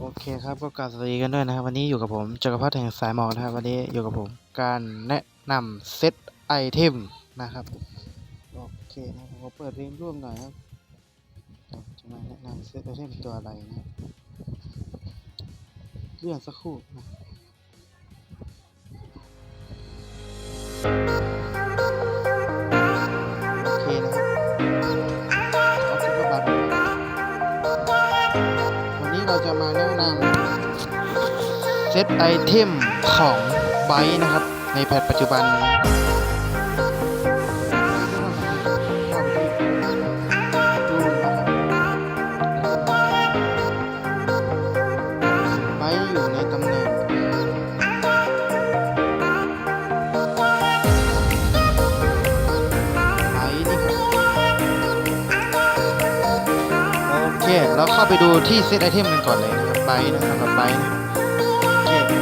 โอเคครับก็กราบสวัสดีกันด้วยนะครับ วันนี้อยู่กับผมจักรพัฒน์แห่งสายหมอกนะครับ วันนี้อยู่กับผมการแนะนำเซตไอเทมนะครับโอเคนะผมขอเปิดเพลงร่วมหน่อยครับจะมาแนะนำเซตไอเทมตัวอะไรนะครับเลื่อนสักครู่นะโอเคนะครับขอคิดว่าบัตรวันนี้เราจะมาแนะ ซตไอเทมของไบค์นะครับ ในแพทปัจจุบันไบค์อยู่ในตำแหน่งไบค์นี่ครับโอเคเราเข้าไปดูที่เซตไอเทมกันก่อนเลยนะครับไบนะสำหรับไบนะ โอเค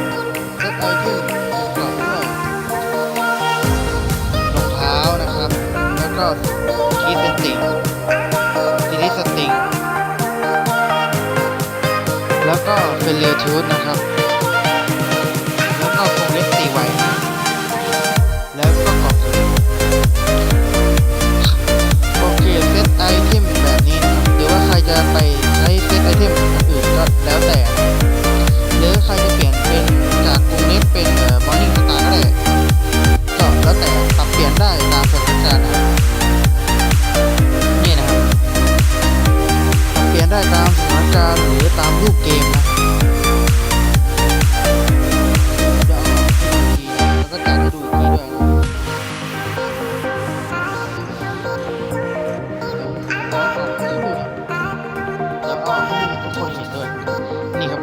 เซตไอเทมประกอบด้วยรองเท้านะครับ แล้วก็คีย์เซนติงซีสติงแล้วก็เฟลเลอร์ชูดนะครับ แล้วก็โคงเล็กตีไว้แล้วก็กอบสูงโอเคเซตไอเทมแบบนี้ หรือว่าใครจะไปใช้เซตไอเทมอื่นก็แล้ว ได้ตามสถานการหรือตามรูปเกมนะเดี๋ยวเอาให้ดูอีกทีแล้วก็จัดให้ดูอีกทีด้วยแล้วก็ให้ทุกคนเห็นด้วย นี่ครับ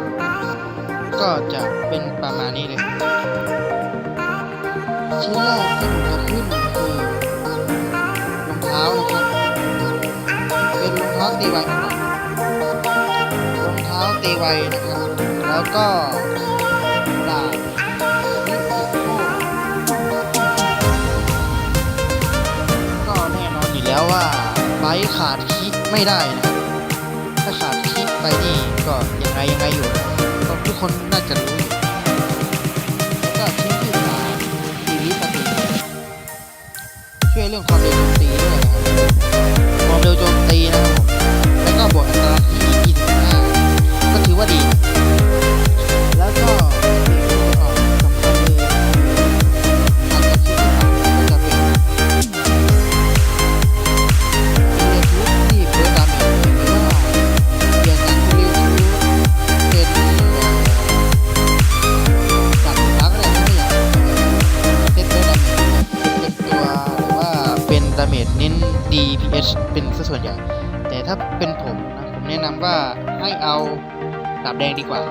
ก็จะเป็นประมาณนี้เลยชิ้นแรกที่ผมจะขึ้นคือรองเท้านะครับ เป็นรองเท้าตีไว ตีไวนะครับ แล้วก็ดาบนิสิโก้ก็แน่นอนอยู่แล้วว่าไบขาดคิกไม่ได้นะครับถ้าขาดคิดไปนี่ก็ยังไงยังไงอยู่ก็ทุกคนน่าจะรู้อยู่แล้วก็ชิ้นที่สามซีรีส์สติช่วยเรื่องความเร็วตี ก็ดี แล้วก็สิ่งที่ออกสำคัญเลยถัดากชิ้นที่สามก็จะเป็นเรียนรู้ที่เพื่อการเรียนรู้ว่าเรียนการเรียนรู้เป็นจากรักอะไรไม่อย่างเซตเลือดาเมจเป็นตัวหรือว่าเป็นดาเมจเน้น DPH เป็นส่วนใหญ่ แต่ถ้าเป็นผมนะ ผมแนะนำว่าให้เอา ดาบแดงดีกว่า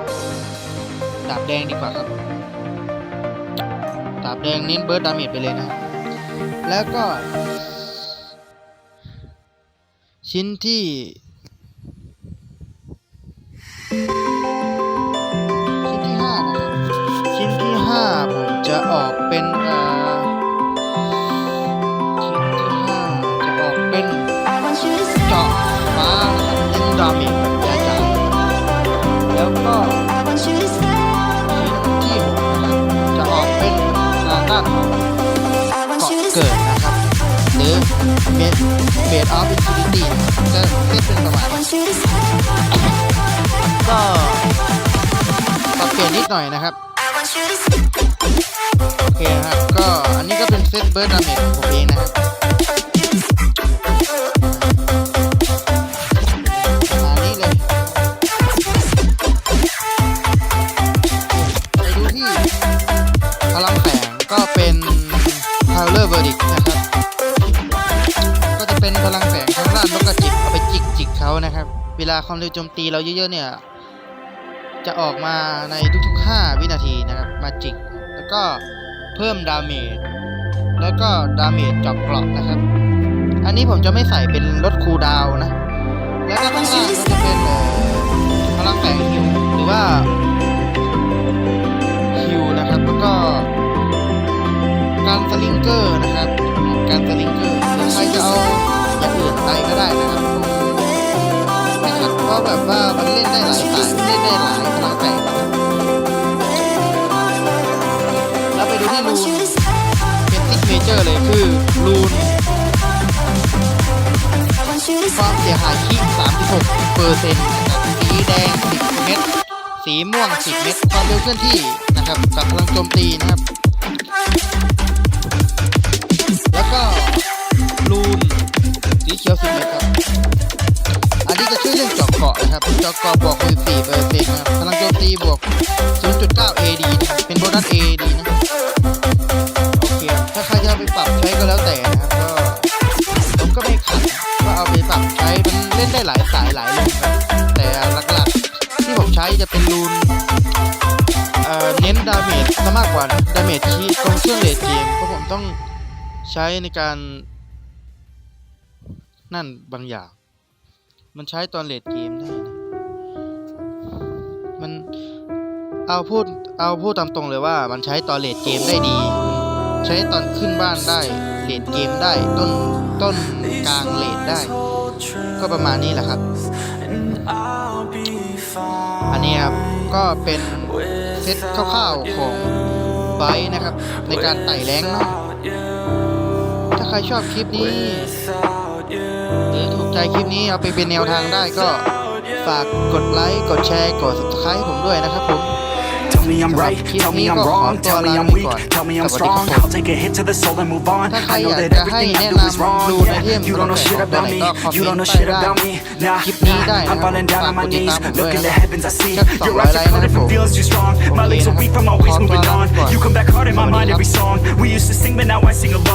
ดาบแดงดีกว่าครับ ดาบแดงเน้นเบิร์ดดาเมจไปเลยนะ แล้วก็ ชิ้นที่ชิ้นที่ห้านะครับ ชิ้นที่ห้าผมจะออกเป็น เกิดนะครับ หรือเมดเมดออฟอินฟินิตี้จะเซตเป็นประมาณก็ปรับเปลี่ยนนิดหน่อยนะครับ โอเคนะครับก็อันนี้ก็เป็นเซตเบิร์ดดาเมจของผมเองนะครับ เวลาความเร็วโจมตีเราเยอะๆเนี่ย จะออกมาในทุกๆ 5 วินาทีนะครับ มาจิก แล้วก็เพิ่มดาเมจ แล้วก็ดาเมจจอบเกราะนะครับ อันนี้ผมจะไม่ใส่เป็นลดคูดาวน์นะแล้วก็ข้างล่างก็จะเป็น ราะแบบว่ามันเล่นได้หลายสายเล่นได้หลายขนาดแหนแล้วไปดูที่รูนเป็นซิกเนเจอร์เลยคือรูนความเสียหายที่36เปอร์เซ็นต์สีแดง 10 เม็ดสีม่วง 10 เม็ดความเร็วเคลื่อนที่นะครับกับพลังโจมตีนะครับ แล้วก็รูนสีเขียว 10 เม็ดครับอันนี้จะช่วยเรื่องจ นะครับจาะเกาะบวก14เปอร์เซ็นต์นะครับพลังโจมตีบวก 0.9 AD นะครับเป็นโบนัส AD นะโอเคถ้าใครจะเอาไปปรับใช้ก็แล้วแต่นะครับก็ผมก็ไม่ขัดว่าเอาไปปรับใช้มันเล่นได้หลายสายหลายรูนครับแต่หลักๆที่ผมใช้จะเป็นรูนเอ่อเน้นดาเมจซะมากกว่านะดาเมจที่ตรงช่วงเลดเกมเพราะผมต้องใช้ในการนั่นบางอย่าง มันใช้ตอนเลดเกมได้นะมันเอาพูดเอาพูดตามตรงเลยว่า มันใช้ตอนเลดเกมได้ดี ใช้ตอนขึ้นบ้านได้เลดเกมได้ต้นต้นกลางเลดได้ ก็ประมาณนี้แหละครับ อันนี้ครับก็เป็นเซตคร่าวๆของไบค์นะครับ ในการไต่แรงเนาะถ้าใครชอบคลิปนี้ ถูกใจคลิปนี้เอาไปเป็นแนวทางได้ก็ฝากกดไลค์กดแชร์กด subscribe ให้ผมด้วยนะครับผม Tell me I'm right, tell me I'm wrong, tell me I'm weak, tell me I'm strong. I'll take a hit to the soul and move on. ถ้าใคร I อ know ยาก that จะให้ everything I แนะ do is นำ wrong. ดูในเทม Yeah, you don't know shit about me, you don't know shit about me. Nah, คลิปนี้ได้ nah, นะ I'm falling down on my ฝากกดติด knees, ตามผมด้วย look in นะ the heavens I see. สัก Your 200 eyes ไล are ค์ caught นะ up ผ in ม feelings too strong. My โอเค legs นะ are ครับ weak from ข always อตัว moving ลา on. ไปก่อน You come back hard in my สวัสดี mind ครับ every song. We used to sing, but now I sing alone.